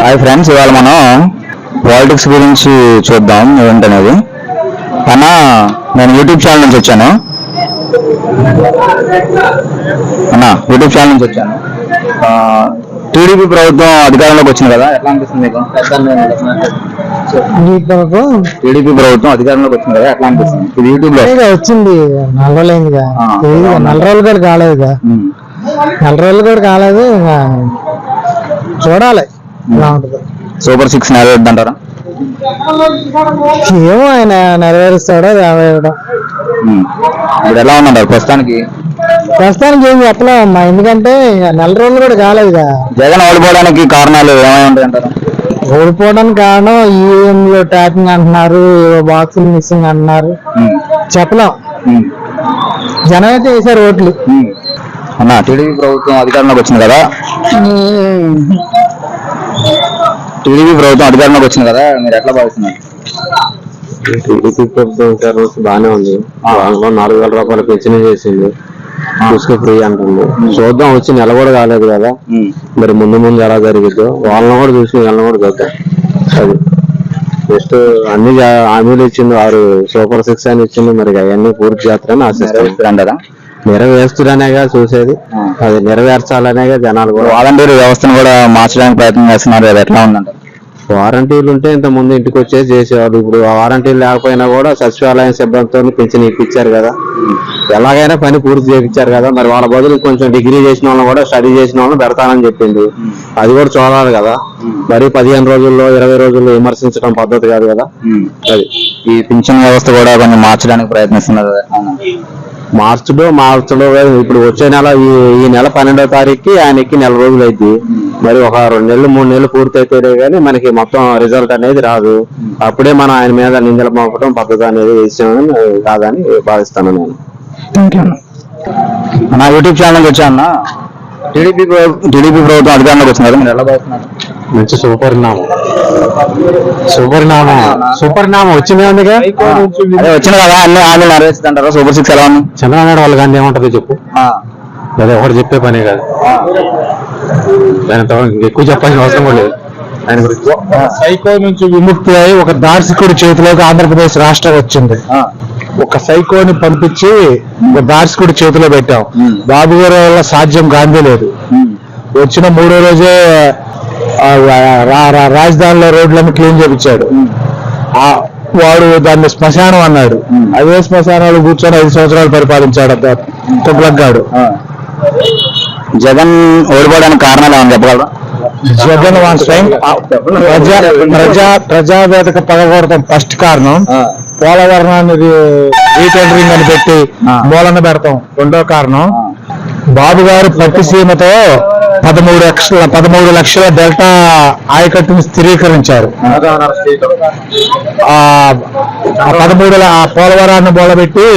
Hi friends ఇవాళ మనం politics గురించి చూద్దాం ఏంటనేది అన్న నేను యూట్యూబ్ ఛానల్ నుంచి వచ్చాను. అన్న యూట్యూబ్ ఛానల్ నుంచి వచ్చాను. టీడీపీ ప్రభుత్వం అధికారంలోకి వచ్చింది కదా ఎట్లా అనిపిస్తుంది మీకు? టీడీపీ ప్రభుత్వం? అధికారంలోకి వచ్చింది కదా ఎట్లా అనిపిస్తుంది? ఇది యూట్యూబ్లో? వచ్చింది నెల రోజులైందిగా. నెల రోజులు కూడా కాలేదుగా. నెల రోజులు కూడా కాలేదు చూడాలి. సూపర్ సిక్స్ నెరవేరుద్దంటారా? ఏమో ఆయన నెరవేరుస్తాడో నెరవేరడం ఉమ్. ఇప్పుడు ఎలా ఉందంటారు ప్రస్తుతానికి? ప్రస్తుతానికి ఏం చెప్పలేమమ్మా ఎందుకంటే నెల రోజులు కూడా కాలేదుగా. జగన్ ఓడిపోవడానికి కారణాలు ఏమై ఉంటాయి అంటారు ఓడిపోవడానికి కారణం ఈఎం లో ట్యాపింగ్ అంటున్నారు బాక్సులు మిస్సింగ్ అంటున్నారు. చెప్పలేం. జనం అయితే వేసారు ఓట్లు. అన్న టీడీపీ ప్రభుత్వం అధికారంలోకి వచ్చింది కదా? టీడీపీ ప్రభుత్వం అధికారంలోకి వచ్చింది కదా మీరు ఎట్లా భావిస్తున్నారు? టీడీపీ ప్రభుత్వం రోజు బాగానే ఉంది. వాళ్ళలో నాలుగు వేల రూపాయలు పెన్షన్ చేసింది ఇసుక ఫ్రీ అంటుంది చూద్దాం వచ్చి నెల కూడా కాలేదు కదా. మరి ముందు ముందు ఎలా జరిగిద్దో వాళ్ళని కూడా చూసి వీళ్ళని కూడా చూద్దాం. అది. నెక్స్ట్ అన్ని హామీలు ఇచ్చింది వారు సూపర్ సిక్స్ అని ఇచ్చింది మరి అవన్నీ పూర్తి చేస్తారని ఆశిస్తాను అంటారా నెరవేర్చుడనేగా చూసేది. అది నెరవేర్చాలనేగా జనాలు కూడా. వాలంటీర్ వ్యవస్థను కూడా మార్చడానికి ప్రయత్నం చేస్తున్నారు అది ఎట్లా ఉందంటారు? వారంటీలు ఉంటే ఇంత ముందు ఇంటికి వచ్చేసి చేసేవాడు ఇప్పుడు ఆ వారంటీలు లేకపోయినా కూడా సచివాలయం సిబ్బందితో పింఛన్ ఇప్పించారు కదా. ఎలాగైనా పని పూర్తి చేయించారు కదా. మరి వాళ్ళ బదులు కొంచెం డిగ్రీ చేసిన వాళ్ళని కూడా స్టడీ చేసిన వాళ్ళని పెడతానని చెప్పింది అది కూడా చూడాలి కదా. మరి పదిహేను రోజుల్లో ఇరవై రోజుల్లో విమర్శించడం పద్ధతి కాదు కదా. అది. ఈ పింఛన్ వ్యవస్థ కూడా కొంచెం మార్చడానికి ప్రయత్నిస్తున్నారు అవునా? మార్చుడు మార్చడు ఇప్పుడు వచ్చే నెల ఈ ఈ నెల పన్నెండో తారీఖుకి ఆయనకి నెల రోజులు అయింది మరి ఒక రెండు నెలలు మూడు నెలలు పూర్తి అయితేనే కానీ మనకి మొత్తం రిజల్ట్ అనేది రాదు. అప్పుడే మనం ఆయన మీద నిందలు మోపడం పద్ధతి అనేది విషయం కాదని భావిస్తాను నేను. నా యూట్యూబ్ ఛానల్ వచ్చా అన్న? టీడీపీ టీడీపీ ప్రభుత్వం అధికారంలోకి వచ్చింది? కదా మీరు ఎలా భావిస్తున్నారు? మంచి సూపరిణామం సూపరిణామం సూపరిణామం వచ్చిందే ఉందిగా వచ్చింది కదా అన్ని హామీలు నెరవేర్చుదంటారా సూపర్ సిక్స్ ఎలా ఉంది? చంద్రబాబు నాయుడు వాళ్ళకి ఏముంటది చెప్పు. అదే ఒకటి చెప్పే పనే కాదు. దాని ఎక్కువ చెప్పాల్సిన అవసరం కూడా లేదు. ఆయన గురించి. సైకో నుంచి విముక్తి అయి ఒక దార్శకుడి చేతిలోకి ఆంధ్రప్రదేశ్ రాష్ట్రం వచ్చింది. ఒక సైకోని పంపించి ఒక దార్శకుడి చేతిలో పెట్టాం. బాబు గారి వల్ల సాధ్యం గాంధీ లేదు. వచ్చిన మూడో రోజే రాజధానిలో రోడ్లను క్లీన్ చేపించాడు. ఆ వాడు దాన్ని శ్మశానం అన్నాడు. అదే శ్మశానాలు కూర్చొని ఐదు సంవత్సరాలు పరిపాలించాడు తుగ్లగ్గాడు జగన్ ఓడిపోవడానికి కారణాలు ఏమని చెప్పగలరా? జగన్ వన్ టైం ప్రజా ప్రజా ప్రజావేదిక పగకూడటం ఫస్ట్ కారణం. పోలవరణాన్ని రీటెండరింగ్ అని పెట్టి. మూలన పెడతాం రెండో కారణం. బాబు గారు పట్టిసీమతో పదమూడు లక్షల పదమూడు లక్షల డెల్టా ఆయకట్టును స్థిరీకరించారు. పదమూడు పోలవరాన్ని బోలబెట్టి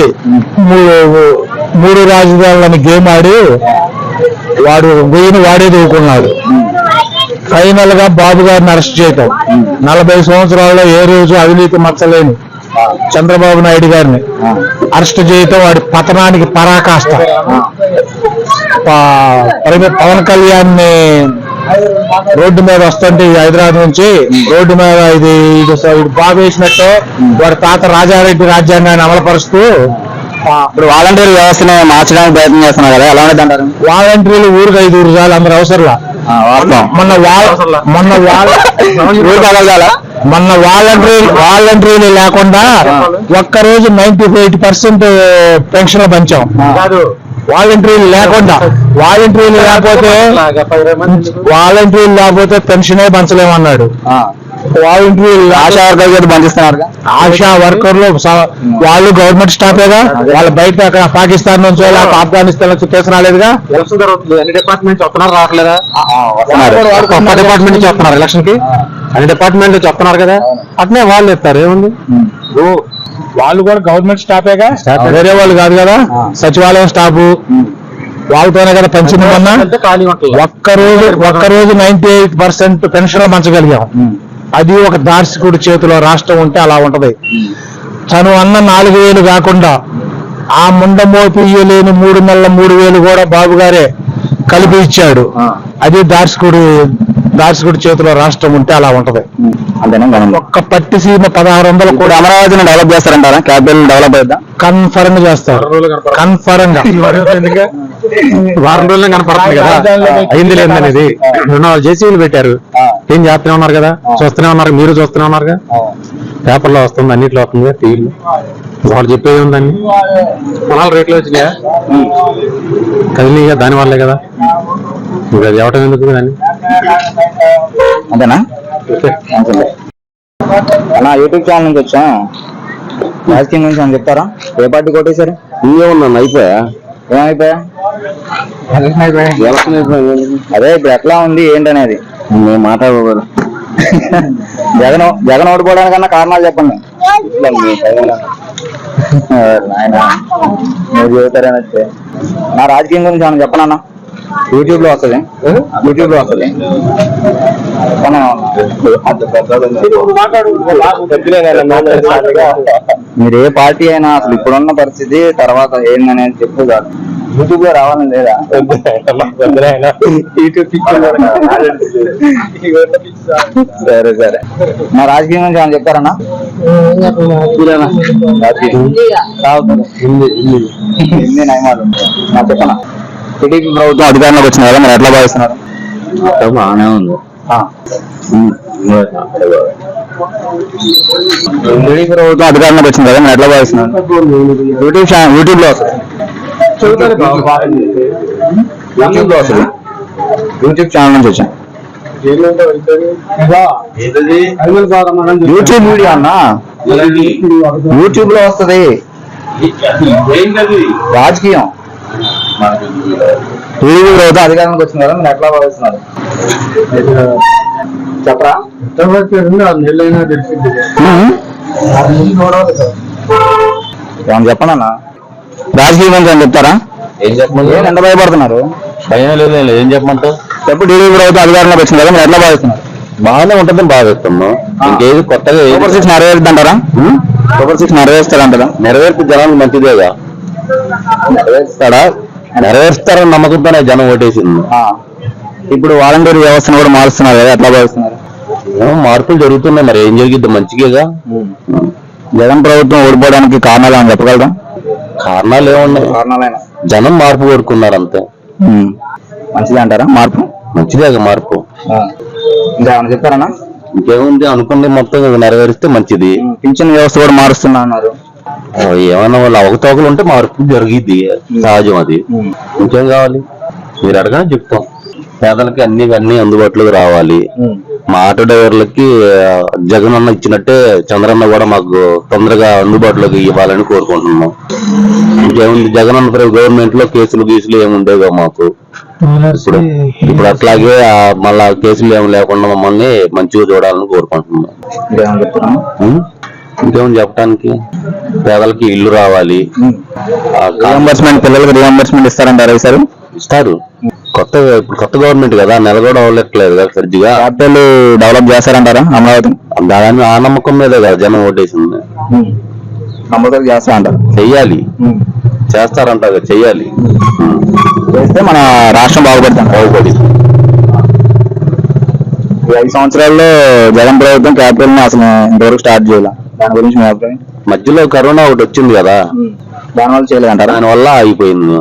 మూడు రాజధానులను గేమ్ ఆడి వాడు వెయ్యిని వాడే దూకున్నాడు. ఫైనల్గా బాబు గారిని అరెస్ట్ చేయటం. నలభై సంవత్సరాల్లో ఏ రోజు అవినీతి మచ్చలేని చంద్రబాబు నాయుడు గారిని అరెస్ట్ చేయటం వాడి పతనానికి పరాకాష్ట. పవన్ కళ్యాణ్ని రోడ్డు మీద వస్తుంటే హైదరాబాద్ నుంచి రోడ్డు మీద ఇది ఇది బాగా వేసినట్టు వాడి తాత రాజారెడ్డి రాజ్యాంగాన్ని అమలుపరుస్తూ ఇప్పుడు వాలంటీర్ వ్యవస్థను మార్చడానికి ప్రయత్నం చేస్తున్నారు కదా ఎలా ఉంది అంటారు? వాలంటీర్లు ఊరికి ఐదు చాలు అందరు అవసరంలా. వాస్తవం. మొన్న వాళ్ళ మొన్న వాళ్ళ ఊరు మొన్న వాలంటరీ వాలంటరీలు లేకుండా ఒక్క రోజు నైన్టీ ఎయిట్ పర్సెంట్ పెన్షన్లు పంచాం. వాలంటరీలు లేకుండా. వాలంటరీలు లేకపోతే వాలంటరీలు లేకపోతే పెన్షనే పంచలేమన్నాడు. వాలంటరీలు ఆశా వర్గాలు చేతి బంధిస్తున్నారు ఆశా వర్కర్లు వాళ్ళు గవర్నమెంట్ స్టాఫేగా వాళ్ళ బయట అక్కడ పాకిస్తాన్ నుంచో ఆఫ్ఘనిస్తాన్ నుంచి తీసుకురాలేదుగా ఎలక్షన్ జరుగుతుంది. అన్ని డిపార్ట్మెంట్ వస్తున్నారు. రావట్లేదా డిపార్ట్మెంట్ నుంచి వస్తున్నారు ఎలక్షన్కి. అన్ని డిపార్ట్మెంట్ నుంచి వస్తున్నారు కదా. అట్నే వాళ్ళు ఇస్తారు ఏముంది? వాళ్ళు కూడా గవర్నమెంట్ స్టాఫేగా వేరే వాళ్ళు కాదు కదా? సచివాలయం స్టాఫ్ వాళ్ళతోనే కదా పెన్షన్ ఒక్క రోజు ఒక్క రోజు నైన్టీ ఎయిట్ పర్సెంట్ పెన్షన్ పంచగలిగాం. అది ఒక దార్శకుడి చేతిలో రాష్ట్రం ఉంటే అలా ఉంటది. తను అన్న నాలుగు వేలు కాకుండా ఆ ముండ మోపి ఇయ్యలేని మూడు నెలల మూడు వేలు కూడా బాబు గారే కలిపి ఇచ్చాడు. అది దార్శకుడు దార్శకుడి చేతిలో రాష్ట్రం ఉంటే అలా ఉంటది. ఒక్క పట్టిసీమ పదహారు వందలు కూడా అమరావతిని డెవలప్ చేస్తారంటారా? క్యాపిటల్ డెవలప్ అవుతా కన్ఫర్మ్గా చేస్తారు కన్ఫర్మ్గా వారం రోజులు కనపడుతుంది కదా. అయింది లేదనేది రెండు నాలుగు జేసీలు పెట్టారు. ఏం చేస్తూనే ఉన్నారు కదా? చూస్తూనే ఉన్నారు. మీరు చూస్తూనే ఉన్నారుగా పేపర్లో వస్తుంది అన్నిట్లో వస్తుంది టీవీలో. వాళ్ళు చెప్పేది ఉందండి పొలాల రేట్లు వచ్చినాయా? దాని వల్లే కదా. ఇంకా అది ఎందుకు అంతేనా? అంతే. అన్న యూట్యూబ్ ఛానల్ నుంచి వచ్చా? రాజకీయం గురించి అని చెప్తారా? ఏ పార్టీ కొట్టేశారు? ఇంకేమన్నా అయిపోయా? ఏమైపోయా? అదే ఇప్పుడు ఎట్లా ఉంది ఏంటనేది? మేము మాట్లాడకూడదు. జగన్ జగన్ ఓడిపోవడానికన్నా కారణాలు చెప్పండి. మీరు చెబుతారని నా రాజకీయం గురించి ఏమన్నా చెప్పనన్నా యూట్యూబ్లో వస్తుంది. యూట్యూబ్లో వస్తుంది మీరు ఏ పార్టీ అయినా అసలు ఇప్పుడున్న పరిస్థితి తర్వాత ఏందనేది చెప్పు కాదు యూట్యూబ్లో రావాలని లేదా సరే సరే. నా రాజకీయం గురించి ఏమైనా చెప్తారన్నా? రాజకీయం. కాదు. హిందీ నయమాలు. నా చెప్పనా? టీడీపీ ప్రభుత్వం అధికారంలోకి వచ్చిన కదా మీరు ఎట్లా భావిస్తున్నారు? బాగానే ఉంది. టీడీపీ ప్రభుత్వం అధికారంలోకి వచ్చింది కదా మీరు ఎట్లా భావిస్తున్నారు? యూట్యూబ్ ఛానల్ యూట్యూబ్లో. వస్తుంది యూట్యూబ్లో వస్తుంది యూట్యూబ్ ఛానల్ నుంచి వచ్చాను యూట్యూబ్ వీడియో అన్న? యూట్యూబ్లో వస్తుంది. రాజకీయం. టీవీ ప్రభుత్వం అధికారంలోకి వచ్చింది కదా మీరు ఎట్లా భావిస్తున్నారు? చెప్పరా? అన్న? రాజకీయం గురించి ఏమన్నా చెప్తారా? ఏం చెప్పమంటావు ఏం ఎంత భయపడుతున్నారు? భయం లేదు ఏం లేదు. ఏం చెప్పమంటావు చెప్పు టీవీ ప్రభుత్వం అధికారంలోకి వచ్చింది కదా మీరు ఎట్లా భావిస్తున్నారు? బాగానే ఉంటుందని భావిస్తున్నాం ఇంకేది కొత్తగా సూపర్ సిక్స్ నెరవేరుద్ది అంటారా సూపర్ సిక్స్ నెరవేరుస్తారంటారా? నెరవేర్పు జనానికి మంచిదేగా నెరవేరుస్తాడా? నెరవేరుస్తారని నమ్మకంతోనే జనం ఓటేసింది. ఇప్పుడు వాలంటీర్ వ్యవస్థను కూడా మారుస్తున్నారు కదా ఎట్లా భావిస్తున్నారు? మార్పులు జరుగుతున్నాయి మరి ఏం జరిగిద్ది? మంచిగా జగన్ ప్రభుత్వం ఓడిపోవడానికి కారణాలు అని చెప్పగలరా? కారణాలు ఏమున్నాయి? కారణాలైనా? జనం మార్పు కోరుకున్నారు అంతే. మంచిది అంటారా మార్పు? మంచిదేగా మార్పు. ఇంకా ఏమైనా చెప్తారన్నా ఇంకేముంది అనుకుంది మొత్తం నెరవేరిస్తే మంచిది. పింఛన్ వ్యవస్థ కూడా మారుస్తున్నా అన్నారు. ఏమన్నా వాళ్ళు అవకతవకలు ఉంటే మార్పు జరిగిద్ది. సహజం అది. ఇంకేం కావాలి? మీరు అడగని చెప్తాం. పేదలకి అన్ని అన్ని అందుబాటులోకి రావాలి. మా ఆటో డ్రైవర్లకి జగన్ అన్న ఇచ్చినట్టే చంద్రన్న కూడా మాకు తొందరగా అందుబాటులోకి ఇవ్వాలని కోరుకుంటున్నాం. ఇంకేముంది? జగన్ అన్న గవర్నమెంట్లో కేసులు గీసులు ఏమి ఉండేవో మాకు. ఇప్పుడు ఇప్పుడు అట్లాగే మళ్ళా కేసులు ఏమి లేకుండా మమ్మల్ని మంచిగా చూడాలని కోరుకుంటున్నాం. ఇంకేమైనా చెప్తారా ఉం? ఇంకేముంది చెప్పడానికి పేదలకి ఇల్లు రావాలి. ఆ, కా- రియంబర్స్మెంట్ పిల్లలకు రియంబర్స్మెంట్ ఇస్తారంటారా ఈసారి? ఇస్తారు. కొత్త ఇప్పుడు కొత్త గవర్నమెంట్ కదా నెల కూడా అవ్వట్లేదు కదా సరిగ్గా. క్యాపిటల్ డెవలప్ చేస్తారంటారా అమరావతి? దాని ఆ నమ్మకం మీదే కదా జనం ఓటేసింది. నమ్మకం చేస్తా అంటారు చెయ్యాలి చేస్తారంట చెయ్యాలి. చేస్తే మన రాష్ట్రం బాగుపడుతుంది. బాగుపడి ఐదు సంవత్సరాల్లో జగన్ ప్రభుత్వం క్యాపిటల్ అసలు ఇంతవరకు స్టార్ట్ చేయాలి. దాని గురించి మీ అభిప్రాయం? మధ్యలో కరోనా ఒకటి వచ్చింది కదా. దానివల్ల చేయలేదంటారా? దాని వల్ల ఆగిపోయింది.